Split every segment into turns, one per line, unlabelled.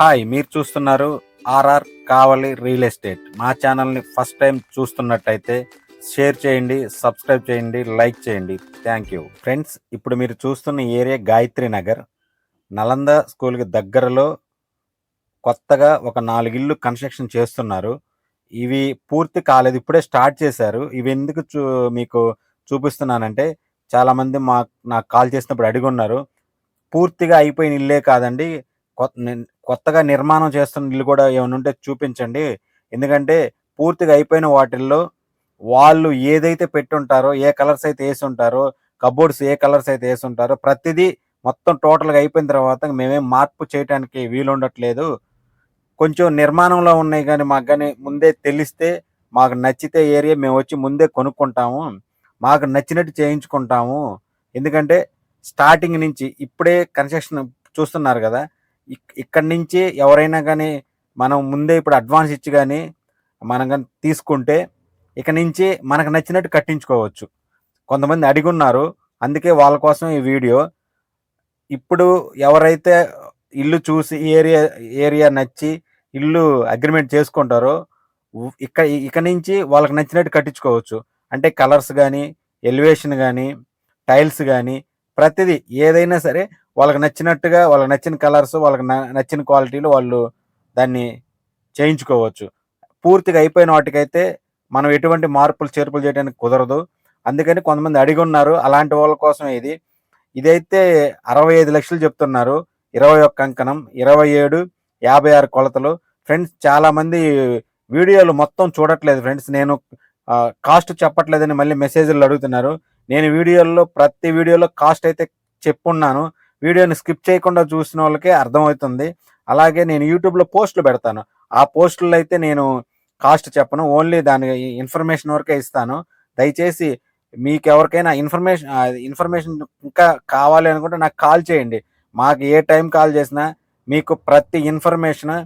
Hi మీరు చూస్తున్నారు RR కావలి real estate. మా ఛానల్ని ఫస్ట్ టైం చూస్తున్నట్టయితే షేర్ చేయండి సబ్స్క్రైబ్ చేయండి లైక్ చేయండి. థ్యాంక్ యూ ఫ్రెండ్స్ ఇప్పుడు మీరు చూస్తున్న ఏరియా గాయత్రి నగర్. నలంద స్కూల్కి దగ్గరలో కొత్తగా ఒక నాలుగు ఇల్లు కన్స్ట్రక్షన్ చేస్తున్నారు. ఇవి పూర్తి కాలేదు ఇప్పుడే స్టార్ట్ చేశారు. ఇవి ఎందుకు చూ మీకు చూపిస్తున్నానంటే చాలామంది మా నాకు కాల్ చేసినప్పుడు అడిగి ఉన్నారు. పూర్తిగా అయిపోయిన ఇల్లే కాదండి. కొత్త కొత్తగా నిర్మాణం చేస్తున్న ఇల్లు కూడా ఏమైనా ఉంటే చూపించండి. ఎందుకంటే పూర్తిగా అయిపోయిన వాటిల్లో వాళ్ళు ఏదైతే పెట్టుంటారో ఏ కలర్స్ అయితే వేసి ఉంటారో కబోర్డ్స్ ఏ కలర్స్ అయితే వేసి ఉంటారో ప్రతిదీ మొత్తం టోటల్గా అయిపోయిన తర్వాత మేమేం మార్పు చేయడానికి వీలు ఉండట్లేదు కొంచెం నిర్మాణంలో ఉన్నాయి కానీ మాకు కానీ ముందే తెలిస్తే మాకు నచ్చితే ఏరియా మేము వచ్చి ముందే కొనుక్కుంటాము. మాకు నచ్చినట్టు చేయించుకుంటాము. ఎందుకంటే స్టార్టింగ్ నుంచి ఇప్పుడే కన్స్ట్రక్షన్ చూస్తున్నారు కదా ఇక్కడి నుంచి ఎవరైనా కానీ మనం ముందే ఇప్పుడు అడ్వాన్స్ ఇచ్చి కానీ మనం కానీ తీసుకుంటే ఇక నుంచి మనకు నచ్చినట్టు కట్టించుకోవచ్చు. కొంతమంది అడిగి ఉన్నారు అందుకే వాళ్ళ కోసం ఈ వీడియో. ఇప్పుడు ఎవరైతే ఇల్లు చూసి ఈ ఏరియా ఏరియా నచ్చి ఇల్లు అగ్రిమెంట్ చేసుకుంటారో ఇక్కడ ఇక ఇక నుంచి వాళ్ళకి నచ్చినట్టు కట్టించుకోవచ్చు. అంటే కలర్స్ కానీ ఎలివేషన్ కానీ టైల్స్ కానీ ప్రతిదీ ఏదైనా సరే వాళ్ళకి నచ్చినట్టుగా వాళ్ళకి నచ్చిన కలర్స్ వాళ్ళకి నచ్చిన క్వాలిటీలు వాళ్ళు దాన్ని చేయించుకోవచ్చు. పూర్తిగా అయిపోయిన వాటికైతే మనం ఎటువంటి మార్పులు చేర్పులు చేయడానికి కుదరదు. అందుకని కొంతమంది అడిగి ఉన్నారు అలాంటి వాళ్ళ కోసం ఇది. ఇదైతే అరవై ఐదు లక్షలు చెప్తున్నారు. ఇరవై ఒక్క అంకణం ఇరవై ఏడు యాభై ఆరు కొలతలు. ఫ్రెండ్స్ చాలామంది వీడియోలు మొత్తం చూడట్లేదు ఫ్రెండ్స్. నేను కాస్ట్ చెప్పట్లేదని మళ్ళీ మెసేజ్లు అడుగుతున్నారు. నేను వీడియోల్లో ప్రతి వీడియోలో కాస్ట్ అయితే చెప్పున్నాను. వీడియోని స్కిప్ చేయకుండా చూసిన వాళ్ళకే అర్థమవుతుంది. అలాగే నేను యూట్యూబ్లో పోస్టులు పెడతాను. ఆ పోస్టుల్లో అయితే నేను కాస్ట్ చెప్పను. ఓన్లీ దాని ఇన్ఫర్మేషన్ వరకే ఇస్తాను. దయచేసి మీకు ఎవరికైనా ఇన్ఫర్మేషన్ ఇన్ఫర్మేషన్ ఇంకా కావాలి అనుకుంటే నాకు కాల్ చేయండి. మాకు ఏ టైం కాల్ చేసినా మీకు ప్రతి ఇన్ఫర్మేషన్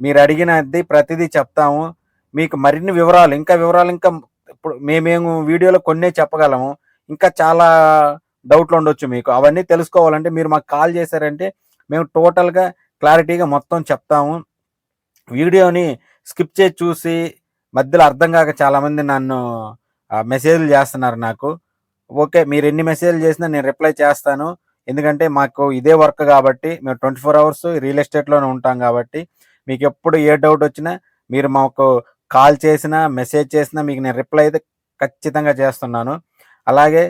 మీరు అడిగినది ప్రతిదీ చెప్తాము. మీకు మరిన్ని వివరాలు ఇంకా వివరాలు ఇంకా ఇప్పుడు మేమేము వీడియోలో కొన్నే చెప్పగలము. ఇంకా చాలా డౌట్లు ఉండొచ్చు మీకు. అవన్నీ తెలుసుకోవాలంటే మీరు మాకు కాల్ చేశారంటే మేము టోటల్గా క్లారిటీగా మొత్తం చెప్తాము. వీడియోని స్కిప్ చేసి చూసి మధ్యలో అర్థం కాక చాలామంది నన్ను మెసేజ్లు చేస్తున్నారు నాకు. ఓకే మీరు ఎన్ని మెసేజ్లు చేసినా నేను రిప్లై చేస్తాను. ఎందుకంటే మాకు ఇదే వర్క్ కాబట్టి మేము ట్వంటీ ఫోర్ అవర్స్ రియల్ ఎస్టేట్లోనే ఉంటాం కాబట్టి మీకు ఎప్పుడు ఏ డౌట్ వచ్చినా మీరు మాకు కాల్ చేసినా మెసేజ్ చేసినా మీకు నేను రిప్లై అయితే ఖచ్చితంగా చేస్తున్నాను. అలాగే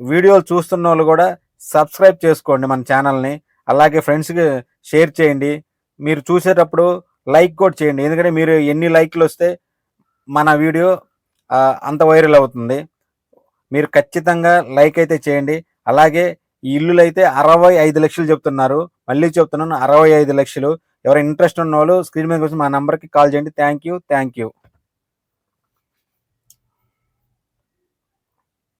వీడియోలు చూస్తున్న వాళ్ళు కూడా సబ్స్క్రైబ్ చేసుకోండి మన ఛానల్ని. అలాగే ఫ్రెండ్స్కి షేర్ చేయండి. మీరు చూసేటప్పుడు లైక్ కూడా చేయండి. ఎందుకంటే మీరు ఎన్ని లైక్లు వస్తే మన వీడియో అంత వైరల్ అవుతుంది. మీరు ఖచ్చితంగా లైక్ అయితే చేయండి. అలాగే ఈ ఇల్లులు అయితే అరవై ఐదు లక్షలు చెప్తున్నారు. మళ్ళీ చెప్తున్నాను అరవై ఐదు లక్షలు. ఎవరైనా ఇంట్రెస్ట్ ఉన్న వాళ్ళు స్క్రీన్ మీద కోసం మా నెంబర్కి కాల్ చేయండి. Thank you thank you.